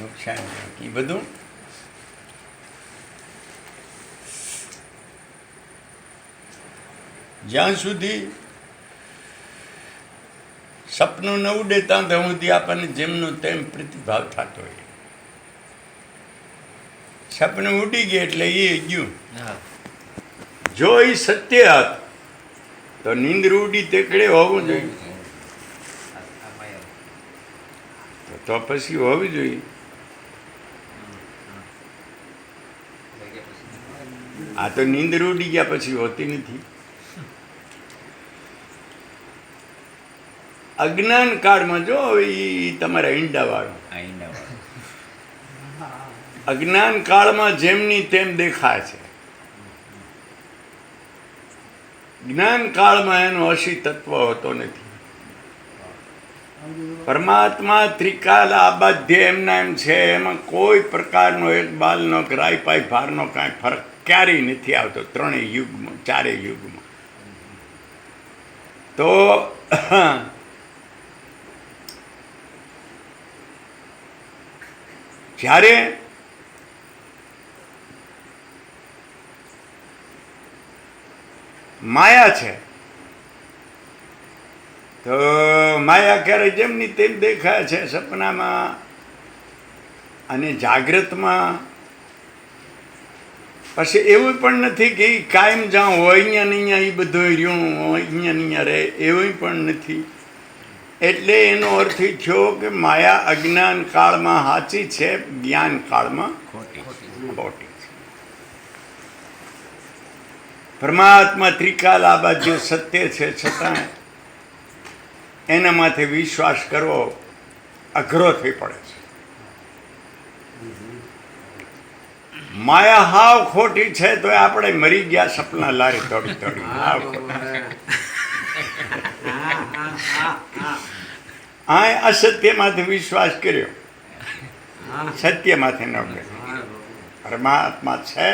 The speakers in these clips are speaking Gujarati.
નુકસાન એ બધું? જ્યાં સુધી સપનું ન ઉડે ત્યાં સુધી આપણને જેમનો તેમ પ્રતિભાવ થતો હોય. સપનું ઉડી ગયું એટલે એ ગયું. જો એ સત્ય હત તો નીંદર ઉડી તેકડે હોવું જોઈએ. તો પછી હોવી જોઈએ લઈ ગયા પછી. આ તો નીંદર ઉડી ગયા પછી હોતી નથી. અજ્ઞાન કાળમાં જો એ ઈ તમારા ઈંડાવાળું. અજ્ઞાન કાળમાં જેમની તેમ દેખાય છે. જ્ઞાન કાળમાં એનો અશી તત્વ હોતો નથી. પરમાત્મા ત્રિકાલ આબાધ્ય એમના એમ છે, એમાં કોઈ પ્રકારનો એક બાલનો કે રાયપાઈ ભારનો કાંઈ ફરક ક્યારેય નથી આવતો, ત્રણેય યુગમાં, ચારેય યુગમાં. તો જ્યારે માયા છે તો માયા ક્યારે જેમની તેમ દેખાય છે સપનામાં અને જાગ્રતમાં. પછી એવું પણ નથી કે કાયમ જાઉં હોય, અહીંયા ને અહીંયા એ બધું રહ્યું હોય, અહીંયા અહીંયા રહે, એવું પણ નથી. એટલે એનો અર્થ થયો કે માયા અજ્ઞાન કાળમાં સાચી છે, જ્ઞાન કાળમાં ખોટી. ખોટી પરમાત્મા ત્રિકાલ આ બાજુ સત્ય છે છતાં એના માથે વિશ્વાસ કરવો અઘરો થઈ પડે છે. માયા હાવ ખોટી છે તો આપણે મરી ગયા સપના લારી તોડી તોડી. હાવ આ અસત્યમાંથી વિશ્વાસ કર્યો. સત્યમાંથી ન કર્યો. પરમાત્મા છે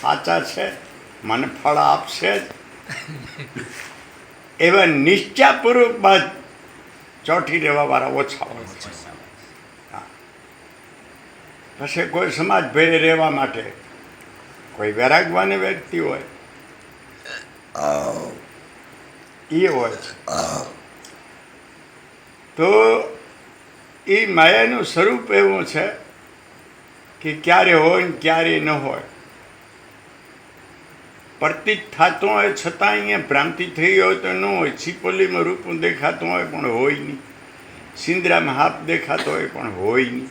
સાચા છે મને ફળ આપશે. જ એવા નિશ્ચાપૂર્વક બાદ ચોંટી રહેવા વાળા ઓછા હોય છે. પછી કોઈ સમાજ ભેરે રહેવા માટે કોઈ વૈરાગવાને વ્યક્તિ હોય, એ હોય છે. તો એ માયાનું સ્વરૂપ એવું છે કે ક્યારે હોય ને ક્યારે ન હોય. પ્રતીત થતો હોય છતાં અહીંયા ભ્રાંતિ થઈ હોય તો ન હોય. છીપોલીમાં રૂપું દેખાતું હોય પણ હોય નહીં. સિંદરામાં હાપ દેખાતો હોય પણ હોય નહીં.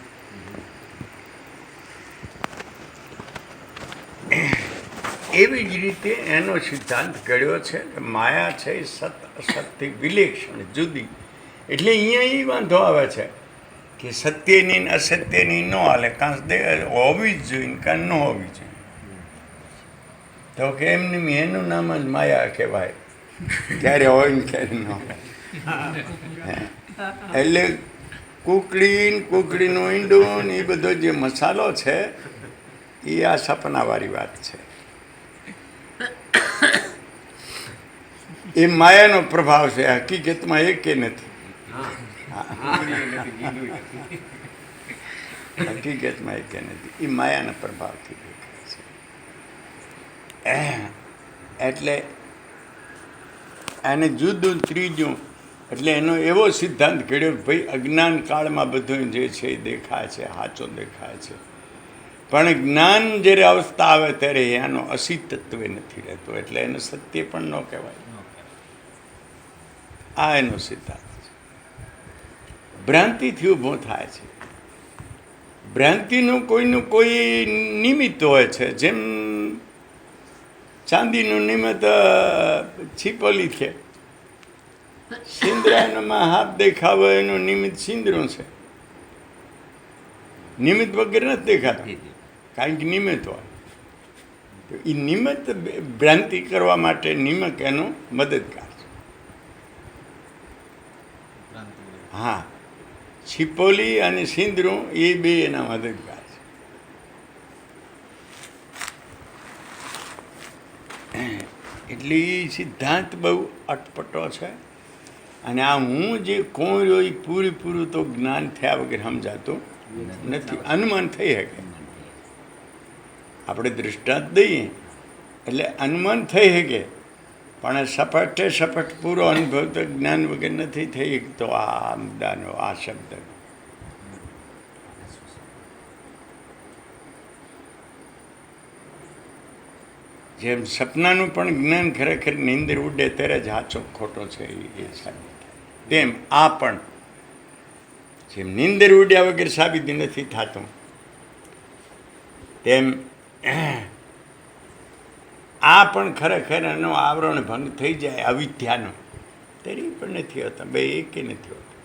એવી જ રીતે એનો સિદ્ધાંત ઘડ્યો છે કે માયા છે એ સત અસતથી વિલેક્ષણ, જુદી. એટલે અહીંયા એ વાંધો આવે છે કે સત્યની અસત્યની ન હાલે. કાં હોવી જ જોઈએ કાં ન હોવી જોઈએ. તો કે એમની એનું નામ જ માયા કહેવાય. ક્યારે હોય ને ક્યારે ન હોય. એટલે કુકડી ને કુકડીનું ઈંડું ને એ બધો જે મસાલો છે એ આ સપનાવાળી વાત છે. એ માયાનો પ્રભાવ છે હકીકતમાં એ કે નથી હકીકતમાં એ કે નથી. એ માયાના પ્રભાવથી એટલે એને જુદું ત્રીજું, એટલે એનો એવો સિદ્ધાંત ઘડ્યો કે ભાઈ અજ્ઞાન કાળમાં બધું જે છે એ દેખાય છે, સાચો દેખાય છે. પણ જ્ઞાન જ્યારે અવસ્થા આવે ત્યારે એનો અસિતત્વ નથી રહેતો, એટલે એને સત્ય પણ ન કહેવાય. આ એનો સિદ્ધાંત છે. ભ્રાંતિથી ઊભો થાય છે. ભ્રાંતિનું કોઈનું કોઈ નિમિત્ત હોય છે, જેમ ચાંદીનું નિમિત્ત છીપલી છે. સિંદરામાં હાથ દેખાવો એનું નિમિત્ત સિંદરો છે. નિમિત્ત વગેરે નથી દેખાતી. કારણ કે નિમિત્ત હોય. તો એ નિમિત્ત ભ્રાંતિ કરવા માટે નિમક એનો મદદગાર છે. હા. છીપોલી અને સિંદરું એ બે એના મદદગાર છે એટલે સિદ્ધાંત બહુ અટપટો છે. અને આ હું જે કોણ રહ્યો એ પૂરેપૂરું તો જ્ઞાન થયા વગર સમજાતું નથી. અનુમાન થઈ શકે. આપણે દૃષ્ટાંત દઈએ એટલે અનુમાન થઈ શકે. પણ સપટે સપટ પૂરો અનુભવ તો જ્ઞાન વગર નથી થઈ શકતો. આ મુદ્દાનો આ શબ્દ. જેમ સપનાનું પણ જ્ઞાન ખરેખર નીંદર ઉડે ત્યારે જ હાચો ખોટો છે એ સાબિત થાય. તેમ આ પણ જેમ નીંદર ઉડ્યા વગર સાબિત નથી થતું, તેમ આ પણ ખરેખર એનો આવરણ ભંગ થઈ જાય અવિદ્યાનો. તેરી પણ નથી હોતા, બે એકે નથી હોતા.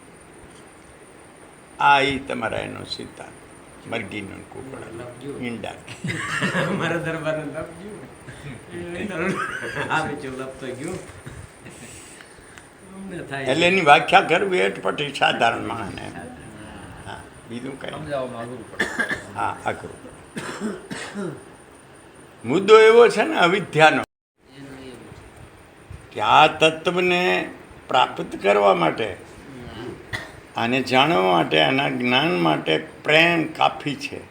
આ એ તમારા એનો સિદ્ધાંત. મરઘીનો ને ಇಂಡ થાય એટલે એની વ્યાખ્યા કરવી અટપટી સાધારણ માણસને હા બીજું કંઈ હા અઘરું મુદ્દો એવો છે ને અવિદ્યાનો કે આ તત્વને પ્રાપ્ત કરવા માટે આને જાણવા માટે આના જ્ઞાન માટે પ્રેમ કાફી છે.